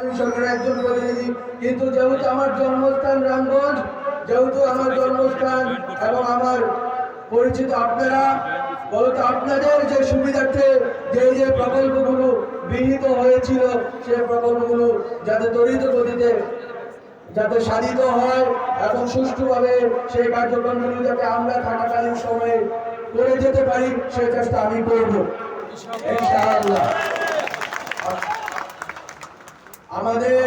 আমি সরকারের একজন প্রতিনিধি কিন্তু যেহেতু আমার জন্মস্থান রামগঞ্জ, যেহেতু আমার জন্মস্থান এবং আমার পরিচিত আপনারা, বলতো আপনাদের যে সুবিধার্থে যে যে প্রকল্পগুলো গৃহীত হয়েছিল সেই প্রকল্পগুলো যাতে তরিত গতিতে যাতে সাধিত হয় এবং সুষ্ঠুভাবে সেই কার্যক্রমগুলো যাতে আমরা থাকাকালীন সময়ে করে যেতে পারি সেই চেষ্টা আমি করব। ইনশাআল্লাহ। আমাদের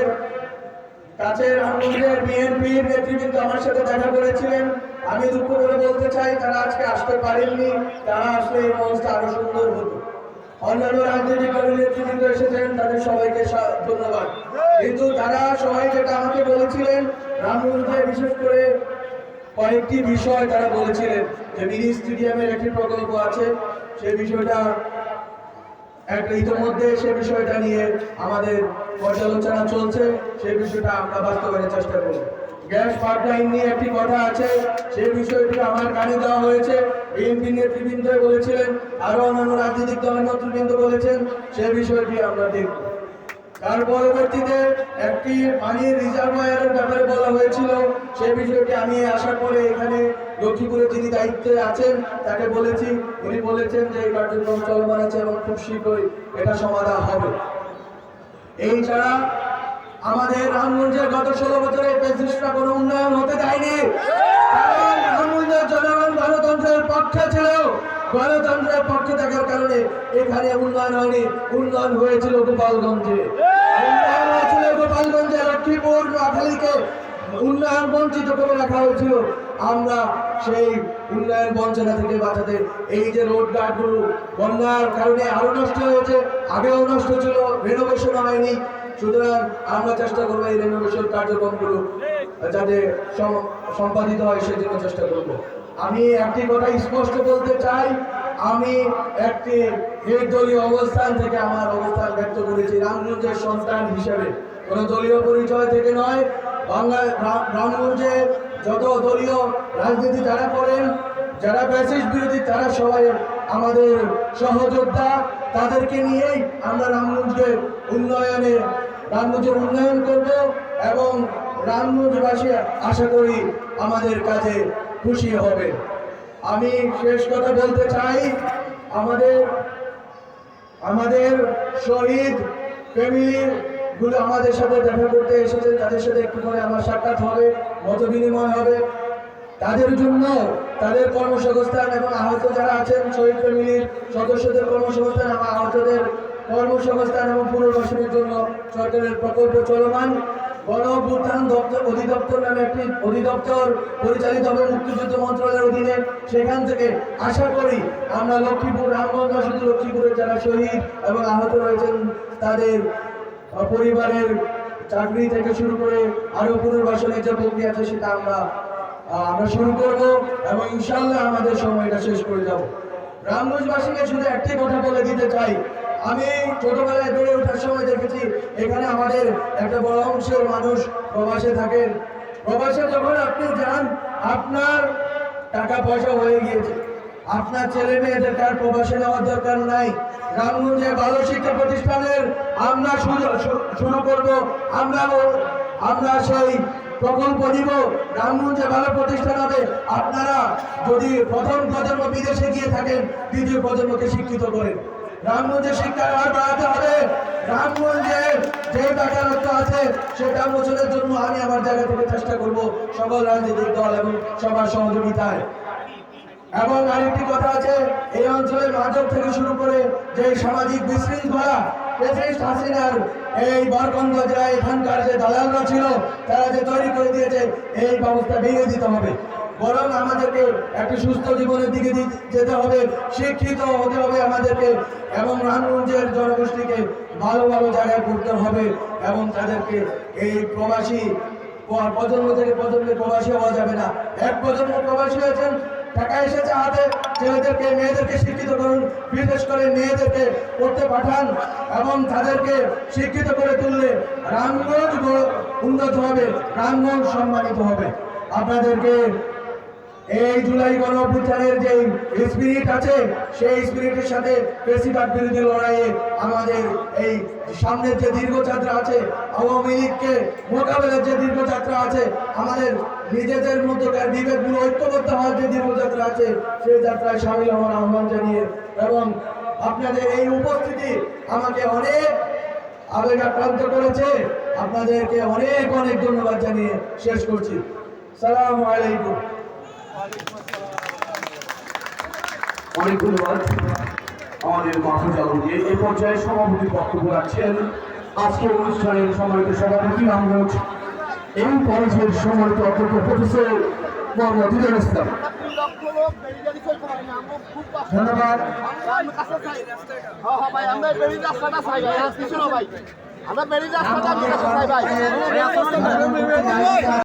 কাছের আনন্দের বিএনপির নেতৃবৃন্দ আমার সাথে দেখা করেছিলেন। আমি দুঃখ করে বলতে চাই, তারা আজকে আসতে পারেননি। তারা আসলে এই মঞ্চটা আরও সুন্দর হতো। অন্যান্য রাজনৈতিক দলের নেতৃবৃন্দ এসেছেন, তাদের সবাইকে ধন্যবাদ। কিন্তু তারা সবাই যেটা আমাকে বলেছিলেন রামগঞ্জে বিশেষ করে কয়েকটি বিষয় তারা বলেছিলেন, যে মিনি স্টেডিয়ামের একটি প্রকল্প আছে। সেই বিষয়টা একটা ইতিমধ্যে সে বিষয়টা নিয়ে আমাদের পর্যালোচনা চলছে সেই বিষয়টা আমরা বাস্তবায়নের চেষ্টা করব। গ্যাস পাইপলাইন নিয়ে একটি কথা আছে সেই বিষয়টি আমার কানে দেওয়া হয়েছে। বিএনপি নেতৃবৃন্দ বলেছিলেন, আরও অন্যান্য রাজনৈতিক দলের নেতৃবৃন্দ বলেছেন সেই বিষয়টি আমরা দেখব। তার পরবর্তীতে একটি পানির রিজার্ভয়ারের ব্যাপারে বলা হয়েছিল। সেই বিষয়টি আমি আসার পরে এখানে লক্ষ্মীপুরে যিনি দায়িত্বে আছেন, তাকে বলেছি। উনি বলেছেন যে এই কার্যক্রম চলমান আছে এবং খুব শীঘ্রই এটা সমাধান হবে। এই ছাড়া আমাদের রামগঞ্জের গত ষোলো বছরে পেসিসরা কোনো উন্নয়ন হতে কারণ রামগঞ্জের জনগণ গণতন্ত্রের পক্ষে ছিল। গণতন্ত্রের পক্ষে থাকার কারণে এখানে উন্নয়ন হয়নি। উন্নয়ন হয়েছিল গোপালগঞ্জে। গোপালগঞ্জে লক্ষ্মীপুর নোয়াখালীকে উন্নয়ন বঞ্চিত করে রাখা হয়েছিল। আমরা সেই উন্নয়ন বঞ্চনা থেকে বাঁচাতে এই যে রোড গার্ডগুলো বন্যার কারণে আরও নষ্ট হয়েছে, আগেও নষ্ট ছিল রেনোভেশন হয়নি। সুতরাং আমরা চেষ্টা করব এই রেনোভেশন কার্যক্রমগুলো যাতে সম্পাদিত হয়, সেজন্য চেষ্টা করব। আমি একটি কথা স্পষ্ট বলতে চাই আমি একটি নির্দলীয় অবস্থান থেকে আমার অবস্থান ব্যক্ত করেছি, রামগঞ্জের সন্তান হিসেবে। কোন দলীয় পরিচয় থেকে নয়, বাংলা রামগঞ্জে যত দলীয় রাজনীতি যারা করেন, যারা ব্যাসিস বিরোধী, তারা সবাই আমাদের সহযোদ্ধা। তাদেরকে নিয়েই আমরা রামগঞ্জকে উন্নয়নে, রামগঞ্জের উন্নয়ন করব এবং রামগঞ্জবাসী আশা করি আমাদের কাজে খুশি হবে। আমি শেষ কথা বলতে চাই, আমাদের আমাদের শহীদ ফ্যামিলিরগুলো আমাদের সাথে দেখা করতে এসেছে, তাদের সাথে একটু করে আমার সাক্ষাৎ হবে মত বিনিময় হবে। তাদের জন্য তাদের কর্মসংস্থান এবং আহত যারা আছেন, শহীদ ফ্যামিলির সদস্যদের কর্মসংস্থান এবং আহতদের কর্মসংস্থান এবং পুনর্বাসনের জন্য সরকারের প্রকল্প চলমান। গণ অভ্যুত্থান দপ্তর অধিদপ্তর নামে একটি অধিদপ্তর পরিচালিত হবে মুক্তিযুদ্ধ মন্ত্রণালয়ের অধীনে। সেখান থেকে আশা করি আমরা লক্ষ্মীপুর, রামগঞ্জ শুধু লক্ষ্মীপুরের যারা শহীদ এবং আহত রয়েছেন, তাদের পরিবারের চাকরি থেকে শুরু করে আরও পুনর্বাসনের যে প্রক্রিয়া আছে সেটা আমরা আমরা শুরু করব এবং ইনশাল্লাহ আমাদের সময়টা শেষ করে যাব। রামগঞ্জবাসীকে শুধু একটি কথা বলে দিতে চাই আমি ছোটবেলায় বেড়ে ওঠার সময় দেখেছি, এখানে আমাদের একটা বড় অংশের মানুষ প্রবাসে থাকেন। প্রবাসে যখন আপনি যান, আপনার টাকা পয়সা হয়ে গিয়েছে। আপনার ছেলে মেয়েদের তার প্রবাসে নেওয়ার দরকার নাই। রামগঞ্জে ভালো শিক্ষা প্রতিষ্ঠানের আমরা শুরু করব, আমরা আমরা সেই প্রকল্প দিব রামগঞ্জে ভালো প্রতিষ্ঠান হবে। আপনারা যদি প্রথম প্রজন্ম বিদেশে গিয়ে থাকেন, দ্বিতীয় প্রজন্মকে শিক্ষিত করেন। রামগঞ্জে শিক্ষার হার বাড়াতে হবে। রামগঞ্জে যে বেকারত্ব আছে, সেটা মোচনের জন্য আমি আমার জায়গা থেকে চেষ্টা করব সকল রাজনৈতিক দল এবং সবার সহযোগিতায়। এবং আরেকটি কথা আছে, এই অঞ্চলের মাদক থেকে শুরু করে যে সামাজিক বিশৃঙ্খলা প্রেসিডেন্ট হাসিনার এই বরকন্দ যারা এখানকার যে দালালরা ছিল, তারা যে তৈরি করে দিয়েছে, এই ব্যবস্থা ভেঙে দিতে হবে। বরং আমাদেরকে একটি সুস্থ জীবনের দিকে যেতে হবে, শিক্ষিত হতে হবে আমাদেরকে এবং রামগঞ্জের জনগোষ্ঠীকে ভালো ভালো জায়গায় করতে হবে এবং তাদেরকে এই প্রবাসী প্রজন্ম থেকে প্রজন্মে প্রবাসী হওয়া যাবে না। এক প্রজন্ম প্রবাসী হয়েছেন, টাকা এসেছে হাতে, ছেলেদেরকে, মেয়েদেরকে শিক্ষিত করুন, বিশেষ করে মেয়েদেরকে পড়তে পাঠান এবং তাদেরকে শিক্ষিত করে তুললে রামগঞ্জ উন্নত হবে, রামগঞ্জ সম্মানিত হবে। আপনাদেরকে এই জুলাই গণ অভ্যুত্থানের যে স্পিরিট আছে, সেই স্পিরিটের সাথে প্রেসিডেন্ট বিরোধী লড়াইয়ে আমাদের এই সামনের যে দীর্ঘযাত্রা আছে, আওয়ামী লীগকে মোকাবেলার যে দীর্ঘযাত্রা আছে, আমাদের নিজেদের মধ্যকার বিবেকগুলো ঐক্যবদ্ধ হওয়ার যে দীর্ঘযাত্রা আছে, সেই যাত্রায় সামিল হওয়ার আহ্বান জানিয়ে এবং আপনাদের এই উপস্থিতি আমাকে অনেক আবেগাক্রান্ত করেছে। আপনাদেরকে অনেক অনেক ধন্যবাদ জানিয়ে শেষ করছি। সালাম আলাইকুম। অনেক ধন্যবাদ আমাদের মাহফুজ আলমকে এই পর্যায়ে সভাপতি বক্তব্য রাখছেন আজকের অনুষ্ঠানের সম্মানিত সভাপতি রামগঞ্জ এই কলেজের সম্মানিত অধ্যক্ষ প্রফেসর মোহাম্মদ হিদুল ইসলাম। ধন্যবাদ। আমরা বেরিয়ে আমরা চাই ভাই।